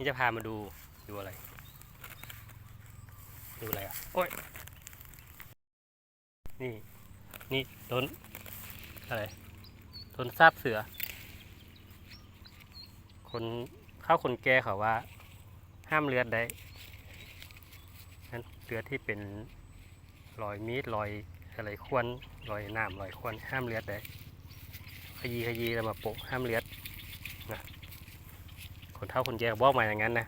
นี่จะพามาดูดูอะไร ดูอะไรอะ โอ้ย นี่ นี่ต้นอะไรต้นซาบเสือ คนเข้าคนแก่เขาว่า ห้ามเลือดได้นั้นเลือดที่เป็นรอยมีดรอยอะไรควนรอยน้ำรอยควนห้ามเลือดได้ขยี้ขยี้แล้วมาโปะห้ามเลือด คนเฒ่าคนแก่ก็บอกมาอย่างนั้นนะ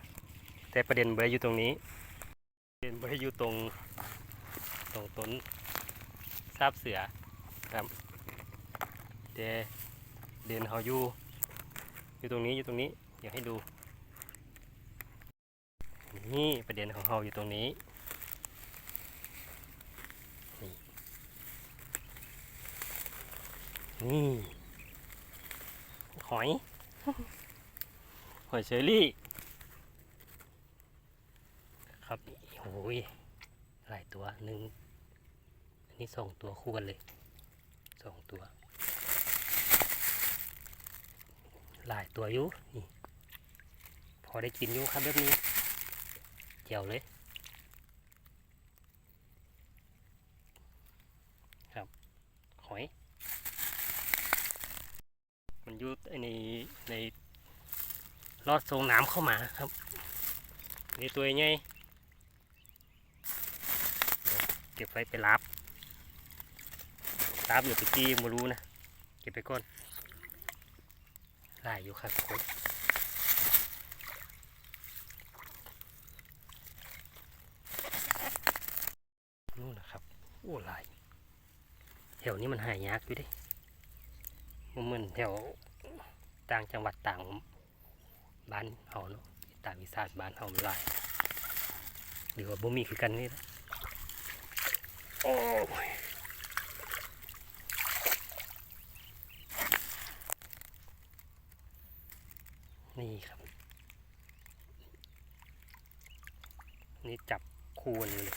แต่ประเด็นเบออยู่ตรงนี้ประเด็นเบออยู่ตรงตรงต้นซาบเสือครับแต่เด่นเขาอยู่อยู่ตรงนี้อยู่ตรงนี้อยากให้ดูนี่ประเด็นของเราอยู่ตรงนี้นี่หอย หอยเชอรี่ครับโอ้ยหลายตัวหนึ่งอันนี้สองตัวคู่กันเลยสองตัว หลายตัวอยู่นี่พอได้กินอยู่ครับแบบนี้เจียวเลยครับหอย มันอยุดในใน รอดทรงน้ำเข้ามาครับ นี่ตัวใหญ่เก็บไว้ไปรับรับอยู่ไปกี้มารู้นะ เก็บไปก่อนได้อยู่ครับคนนู่นนะครับ โอ้ลายแถวนี้มันหายากอยู่ดิมันเหมือนแถวต่างจังหวัดต่าง บ้านเฮาเนาะต่างอีสานบ้านเฮามันหลายหรือว่าบ่มีคือกันนี่นะโอ้ยนี่ครับ นี่จับคูนเลย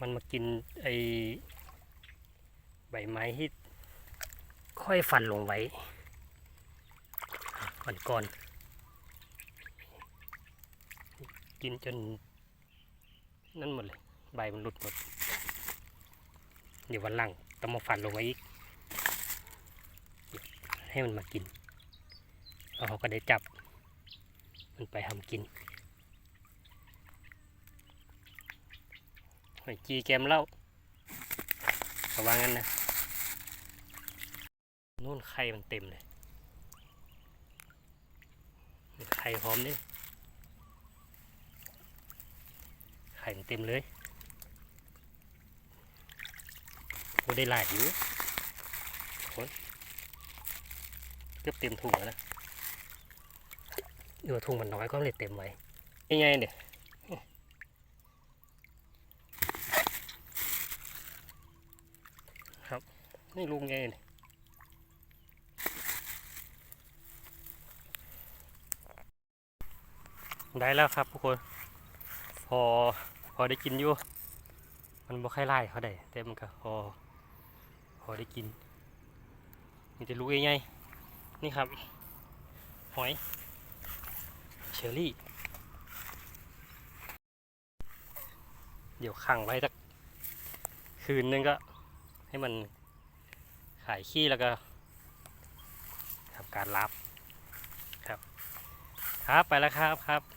มันมากินไอใบไม้ที่ค่อยฟันลงไว้ ก่อนกินจนนั่นหมดเลย ใบมันหลุดหมด เดี๋ยววันหลังต้องมาฟันลงไว้อีก ให้มันมากินแล้วเขาก็ได้จับ มันไปทำกินหอยจีแกมเล้าระวังกันนะนู่นไข่มันเต็มเลยนี่ไข่พร้อมนี่ไข่เต็มเลยโอ้ได้หลายอยู่คนเกือบเต็มถุงแล้วนะเดี๋ยวถุงมันน้อยก็เลยเต็มไว้ยังไงเนี่ยครับ นี่ลุงไงเนี่ย ได้แล้วครับทุกคน พอพอได้กินอยู่ มันบ่ค่อยไล่เขาได้แต่มันก็พอพอได้กินนี่จะรู้ยังไงนี่ครับ หอย เชอรี่ เดี๋ยวขังไว้สักคืนนึงก็ ให้มันขายขี้แล้วก็ทำการรับครับ ครับไปแล้วครับครับ